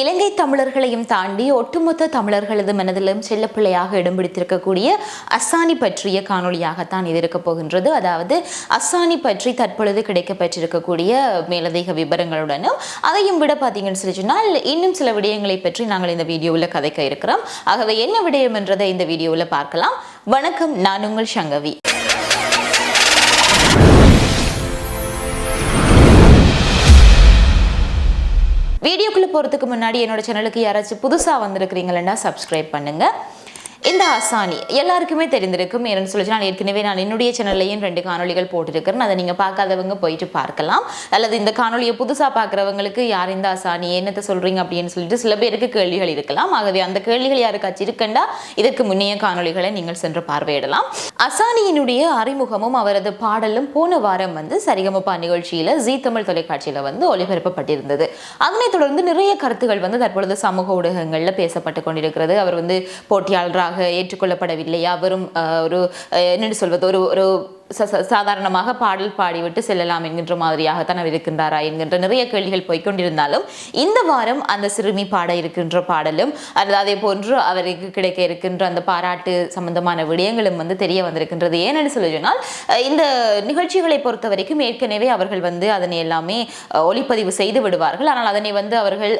இலங்கை தமிழர்களையும் தாண்டி ஒட்டுமொத்த தமிழர்களது மனதிலும் செல்லப்பிள்ளையாக இடம் பிடித்திருக்கக்கூடிய அஸ்ஸானி பற்றிய காணொளியாகத்தான் இது இருக்க போகின்றது. அதாவது அஸ்ஸானி பற்றி தற்பொழுது கிடைக்கப்பட்டிருக்கக்கூடிய மேலதிக விவரங்களுடனும் அதையும் விட பார்த்தீங்கன்னு சொல்லி சொன்னால் இன்னும் சில விடயங்களை பற்றி நாங்கள் இந்த வீடியோவில் கதைக்க இருக்கிறோம். ஆகவே என்ன விடயம் என்றதை இந்த வீடியோவில் பார்க்கலாம். வணக்கம் நான் உங்கள் சங்கவி. வீடியோக்குள்ளே போகிறதுக்கு முன்னாடி என்னோட சேனலுக்கு யாராச்சும் புதுசாக வந்திருக்கிறீங்களா சப்ஸ்கிரைப் பண்ணுங்க. இந்த அசானி எல்லாருக்குமே தெரிந்திருக்கும் ஏன்னு சொல்லி நான் ஏற்கனவே நான் என்னுடைய சேனல்லையும் ரெண்டு காணொளிகள் போட்டிருக்கிறேன். அதை நீங்கள் பார்க்காதவங்க போயிட்டு பார்க்கலாம். அல்லது இந்த காணொளியை புதுசாக பார்க்குறவங்களுக்கு யார் இந்த அசானி என்னத்தை சொல்கிறீங்க அப்படின்னு சொல்லிட்டு சில பேருக்கு கேள்விகள் இருக்கலாம். ஆகவே அந்த கேள்விகள் யாருக்காச்சும் இருக்கண்டா இதற்கு முன்னைய காணொளிகளை நீங்கள் சென்று பார்வையிடலாம். அசானியினுடைய அறிமுகமும் அவரது பாடலும் போன வாரம் வந்து சரிகமப்பா நிகழ்ச்சியில் ஜீ தமிழ் தொலைக்காட்சியில் வந்து ஒளிபரப்பப்பட்டிருந்தது. அதனைத் தொடர்ந்து நிறைய கருத்துகள் வந்து தற்பொழுது சமூக ஊடகங்களில் பேசப்பட்டு கொண்டிருக்கிறது. அவர் வந்து போட்டியாளராக ஏற்றுக்கொள்ளப்படவில்லை அவரும் ஒரு அஹ், என்னென்னு சொல்வது? ஒரு ஒரு சாதாரணமாக பாடல் பாடிவிட்டு செல்லலாம் என்கின்ற மாதிரியாகத்தான் அவர் இருக்கின்றாரா என்கின்ற நிறைய கேள்விகள் போய்க்கொண்டிருந்தாலும் இந்த வாரம் அந்த சிறுமி பாட இருக்கின்ற பாடலும் அல்லது அதே போன்று அவருக்கு கிடைக்க இருக்கின்ற அந்த பாராட்டு சம்பந்தமான விடயங்களும் வந்து தெரிய வந்திருக்கின்றது. ஏன்னு சொல்லி சொன்னால் இந்த நிகழ்ச்சிகளை பொறுத்த வரைக்கும் ஏற்கனவே அவர்கள் வந்து அதனை எல்லாமே ஒளிப்பதிவு செய்து விடுவார்கள். ஆனால் அதனை வந்து அவர்கள்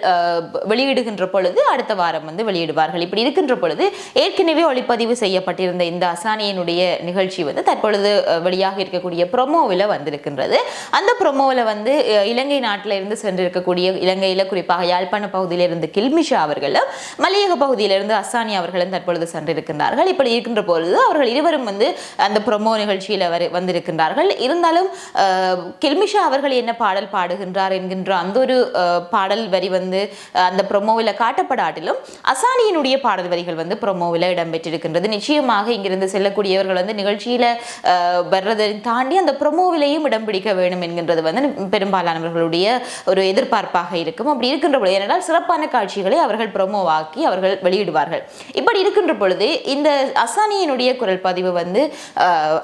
வெளியிடுகின்ற பொழுது அடுத்த வாரம் வந்து வெளியிடுவார்கள். இப்படி இருக்கின்ற பொழுது ஏற்கனவே ஒளிப்பதிவு செய்யப்பட்டிருந்த இந்த அசானியினுடைய நிகழ்ச்சி வந்து தற்பொழுது வெளியாக இருக்கக்கூடிய ப்ரொமோவில் வந்திருக்கின்றது. அந்த ப்ரொமோவில் வந்து இலங்கை நாட்டில் இருந்து சென்றிருக்கக்கூடிய இலங்கையில் குறிப்பாக யாழ்ப்பாண பகுதியிலிருந்து கில்மிஷா அவர்களும் மலையக பகுதியிலிருந்து அசானி அவர்களும் தற்பொழுது சென்றிருக்கின்றார்கள். இப்படி இருக்கின்ற பொழுது அவர்கள் இருவரும் வந்து அந்த ப்ரொமோ நிகழ்ச்சியில் வர வந்திருக்கின்றார்கள். இருந்தாலும் கில்மிஷா அவர்கள் என்ன பாடல் பாடுகின்றார் என்கின்ற அந்த ஒரு பாடல் வரி வந்து அந்த ப்ரொமோவில் காட்டப்படாட்டிலும் அசானியினுடைய பாடல் வரிகள் வந்து ப்ரொமோவில் இடம்பெற்றிருக்கின்றது. நிச்சயமாக இங்கிருந்து செல்லக்கூடியவர்கள் வந்து நிகழ்ச்சியில் வர்றதை தாண்டி அந்த ப்ரொமோவிலையும் இடம் பிடிக்க வேண்டும் என்கின்றது வந்து பெரும்பாலானவர்களுடைய ஒரு எதிர்பார்ப்பாக இருக்கும். அப்படி இருக்கின்ற பொழுது ஏனென்றால் சிறப்பான காட்சிகளை அவர்கள் ப்ரொமோவாக்கி அவர்கள் வெளியிடுவார்கள். இப்படி இருக்கின்ற பொழுது இந்த அசானியினுடைய குரல் பதிவு வந்து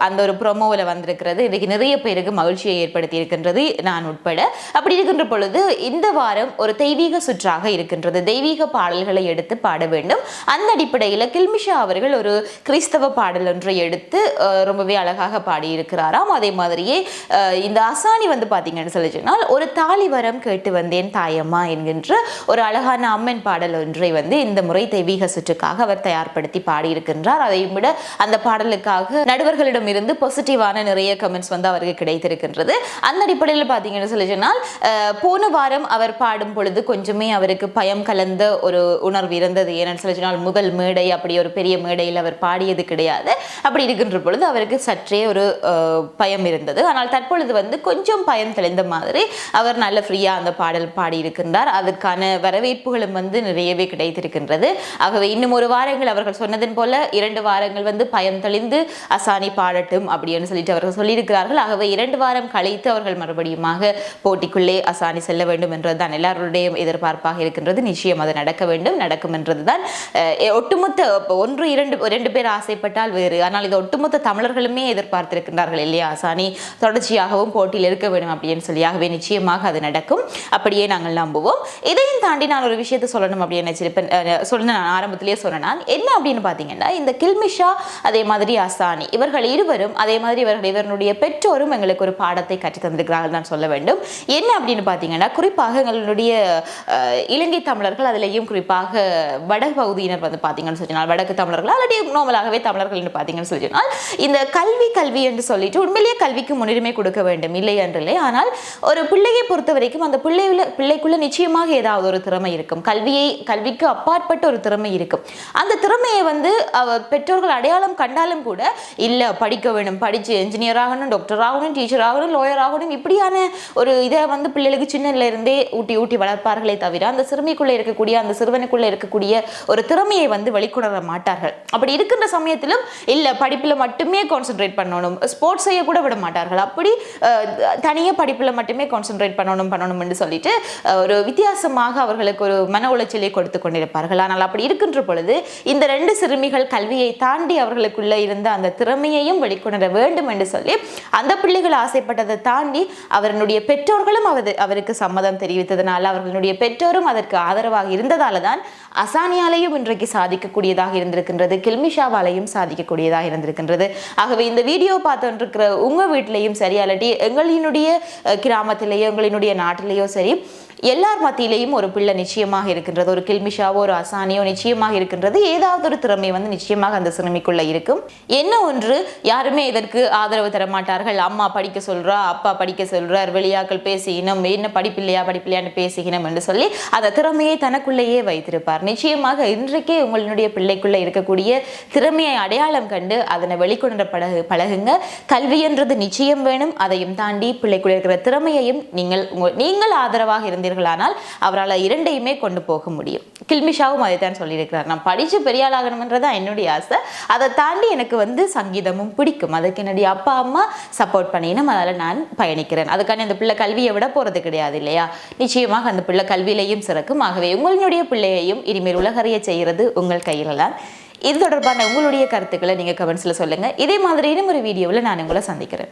அந்த ஒரு ப்ரொமோவில் வந்திருக்கிறது. இன்றைக்கு நிறைய பேருக்கு மகிழ்ச்சியை ஏற்படுத்தி இருக்கின்றது நான் உட்பட. அப்படி இருக்கின்ற பொழுது இந்த வாரம் ஒரு தெய்வீக சுற்றாக இருக்கின்றது. தெய்வீக பாடல்களை எடுத்து பாட வேண்டும். அந்த அடிப்படையில் கில்மிஷா அவர்கள் ஒரு கிறிஸ்தவ பாடல் ஒன்றை எடுத்து ரொம்பவே அழகாக பாடியிருக்கிறாராம். அதே மாதிரியே இந்த அசானி வந்து பார்த்தீங்கன்னு சொல்லி சொன்னால் ஒரு தாலி வரம் கேட்டு வந்தேன் தாயம்மா என்கின்ற ஒரு அழகான அம்மன் பாடல் ஒன்றை வந்து இந்த முறை தெய்வீக சுற்றுக்காக அவர் தயார்படுத்தி பாடியிருக்கின்றார். அதையும் விட அந்த பாடலுக்காக நடுவர்களிடம் இருந்து பாசிட்டிவான நிறைய கமெண்ட்ஸ் வந்து அவருக்கு கிடைத்திருக்கின்றது. அந்த அடிப்படையில் பார்த்தீங்கன்னு சொல்லி சொன்னால் போன வாரம் அவர் பாடும் பொழுது கொஞ்சமே அவருக்கு பயம் கலந்த ஒரு உணர்வு இருந்தது. ஏன்னு சொல்லி சொன்னால் முதல் மேடை அப்படி ஒரு பெரிய மேடையில் அவர் பாடியது கிடையாது. அப்படி இருக்கின்ற பொழுது அவருக்கு சற்றே ஒரு ஒரு பயம் இருந்தது. ஆனால் தற்பொழுது வந்து கொஞ்சம் பயம் தெளிந்த மாதிரி அவர் நல்ல ஃப்ரீயாக அந்த பாடல் பாடியிருக்கின்றார். அதற்கான வரவேற்புகளும் வந்து நிறையவே கிடைத்திருக்கின்றது. ஆகவே இன்னும் ஒரு வாரங்கள் அவர்கள் சொன்னதன் போல இரண்டு வாரங்கள் வந்து பயம் தெளிந்து அசானி பாடட்டும் அப்படின்னு சொல்லிட்டு அவர்கள் சொல்லியிருக்கிறார்கள். ஆகவே இரண்டு வாரம் கழித்து அவர்கள் மறுபடியுமாக போட்டிக்குள்ளே அசானி செல்ல வேண்டும் என்றதுதான் எல்லாருடைய எதிர்பார்ப்பாக இருக்கின்றது. நிச்சயம் அது நடக்க வேண்டும் நடக்கும் என்றதுதான் ஒட்டுமொத்த ஒன்று இரண்டு ரெண்டு பேர் ஆசைப்பட்டால் வேறு. ஆனால் இது ஒட்டுமொத்த தமிழர்களுமே பார்த்திருக்கின்றார்கள் இல்லையா அசானி தொடர்ச்சியாகவும் போட்டியில் இருக்க வேண்டும் அப்படின்னு சொல்லி. ஆகவே நிச்சயமாக அது நடக்கும். அப்படியே நாங்கள் நம்புவோம். இதையும் தாண்டி நான் ஒரு விஷயத்தை சொல்லணும் அப்படின்னு நினைச்சிருப்பேன். சொல்லணும் நான் ஆரம்பத்திலேயே சொன்னேன் என்ன அப்படின்னு பார்த்தீங்கன்னா இந்த கில்மிஷா அதே மாதிரி அசானி இவர்கள் இருவரும் அதே மாதிரி இவர்கள் இவர்களுடைய பெற்றோரும் எங்களுக்கு ஒரு பாடத்தை கற்றுத் தந்திருக்கிறார்கள் தான் சொல்ல வேண்டும். என்ன அப்படின்னு பார்த்தீங்கன்னா குறிப்பாக எங்களுடைய இலங்கை தமிழர்கள் அதிலேயும் குறிப்பாக வட பகுதியினர் வந்து பார்த்தீங்கன்னு சொன்னால் வடக்கு தமிழர்கள் அல்லது நோமலாகவே தமிழர்கள் பார்த்தீங்கன்னு சொல்லி சொன்னால் இந்த கல்வி கல்வி என்று சொல்லிட்டு உண்மையிலேயே கல்விக்கு முன்னுரிமை கொடுக்க வேண்டும். இல்லை என்றில்லை ஆனால் ஒரு பிள்ளையை பொறுத்த வரைக்கும் அந்த பிள்ளையுள்ள பிள்ளைக்குள்ள நிச்சயமாக ஏதாவது ஒரு திறமை இருக்கும். கல்வியை கல்விக்கு அப்பாற்பட்ட ஒரு திறமை இருக்கும். அந்த திறமையை வந்து பெற்றோர்கள் அடையாளம் கண்டாலும் கூட இல்லை படிக்க வேணும் படித்து என்ஜினியர் ஆகணும் டாக்டர் ஆகணும் டீச்சர் ஆகணும் லாயர் ஆகணும் இப்படியான ஒரு இதை வந்து பிள்ளைகளுக்கு சின்னதுல இருந்தே ஊட்டி ஊட்டி வளர்ப்பார்களே தவிர அந்த சிறுமிக்குள்ளே இருக்கக்கூடிய அந்த சிறுவனுக்குள்ளே இருக்கக்கூடிய ஒரு திறமையை வந்து வெளிக்கொணர மாட்டார்கள். அப்படி இருக்கின்ற சமயத்திலும் இல்லை படிப்பில் மட்டுமே கான்சென்ட்ரேட் பண்ணணும். பண்ணணும். ஸ்போர்ட்ஸ் செய்ய கூட விட மாட்டார்கள். அப்படி தனியாக படிப்பில் மட்டுமே கான்சென்ட்ரேட் பண்ணணும் பண்ணணும் என்று சொல்லிட்டு ஒரு வித்தியாசமாக அவர்களுக்கு ஒரு மன உளைச்சலை கொடுத்து கொண்டிருப்பார்கள். ஆனால் அப்படி இருக்கின்ற பொழுது இந்த ரெண்டு சிறுமிகள் கல்வியை தாண்டி அவர்களுக்குள்ளே இருந்த அந்த திறமையையும் வெளிக்கொணர வேண்டும் என்று சொல்லி அந்த பிள்ளைகள் ஆசைப்பட்டதை தாண்டி அவர்களுடைய பெற்றோர்களும் அவர் அவருக்கு சம்மதம் தெரிவித்ததனால் அவர்களுடைய பெற்றோரும் அதற்கு ஆதரவாக இருந்ததால தான் அசானியாலையும் இன்றைக்கு சாதிக்கக்கூடியதாக இருந்திருக்கின்றது. கில்மிஷாவாலையும் சாதிக்கக்கூடியதாக இருந்திருக்கின்றது. ஆகவே இந்த வீடியோ பார்த்துருக்கிற உங்க வீட்டிலையும் சரி அல்லாட்டி எங்களினுடைய கிராமத்திலேயோ எங்களினுடைய நாட்டிலேயோ சரி எல்லார் மத்தியிலையும் ஒரு பிள்ளை நிச்சயமாக இருக்கின்றது. ஒரு கில்மிஷாவோ ஒரு அசானியோ நிச்சயமாக இருக்கின்றது. ஏதாவது ஒரு திறமை வந்து நிச்சயமாக அந்த சிறுமிக்குள்ள இருக்கும். என்ன ஒன்று? யாருமே இதற்கு ஆதரவு தர மாட்டார்கள். அம்மா படிக்க சொல்றா அப்பா படிக்க சொல்றார் வெளியாக்கள் பேசுகினோம் என்ன படிப்பில்லையா படிப்பில்லையான்னு பேசுகினோம் என்று சொல்லி அந்த திறமையை தனக்குள்ளேயே வைத்திருப்பார். நிச்சயமாக இன்றைக்கே உங்களுடைய பிள்ளைக்குள்ள இருக்கக்கூடிய திறமையை அடையாளம் கண்டு அதனை வெளிக்கொணர பழகு பழகுங்க. கல்வி என்றது நிச்சயம் வேணும். அதையும் தாண்டி பிள்ளைக்குள்ள இருக்கிற திறமையையும் நீங்கள் உங்கள் நீங்கள் ஆதரவாக இருந்தீர்களானால் அவரால் இரண்டையுமே கொண்டு போக முடியும். கில்மிஷாவும் அதை தான் சொல்லியிருக்கிறார். நான் படித்து பெரிய தான் என்னுடைய ஆசை. அதை தாண்டி எனக்கு வந்து சங்கீதமும் பிடிக்கும். அதுக்கு என்னுடைய அப்பா அம்மா சப்போர்ட் பண்ணினும் அதில் நான் பயணிக்கிறேன். அதுக்கான அந்த பிள்ளை கல்வியை விட போகிறது கிடையாது இல்லையா? நிச்சயமாக அந்த பிள்ளை கல்வியிலையும் சிறக்கும். ஆகவே உங்களுடைய பிள்ளையையும் இனிமேல் உலகறிய செய்கிறது உங்கள் கையில் தான். இது தொடர்பான உங்களுடைய கருத்துக்களை நீங்கள் கமெண்ட்ஸில் சொல்லுங்கள் இதே மாதிரி இன்னும் ஒரு வீடியோவில் நான் உங்களை சந்திக்கிறேன்.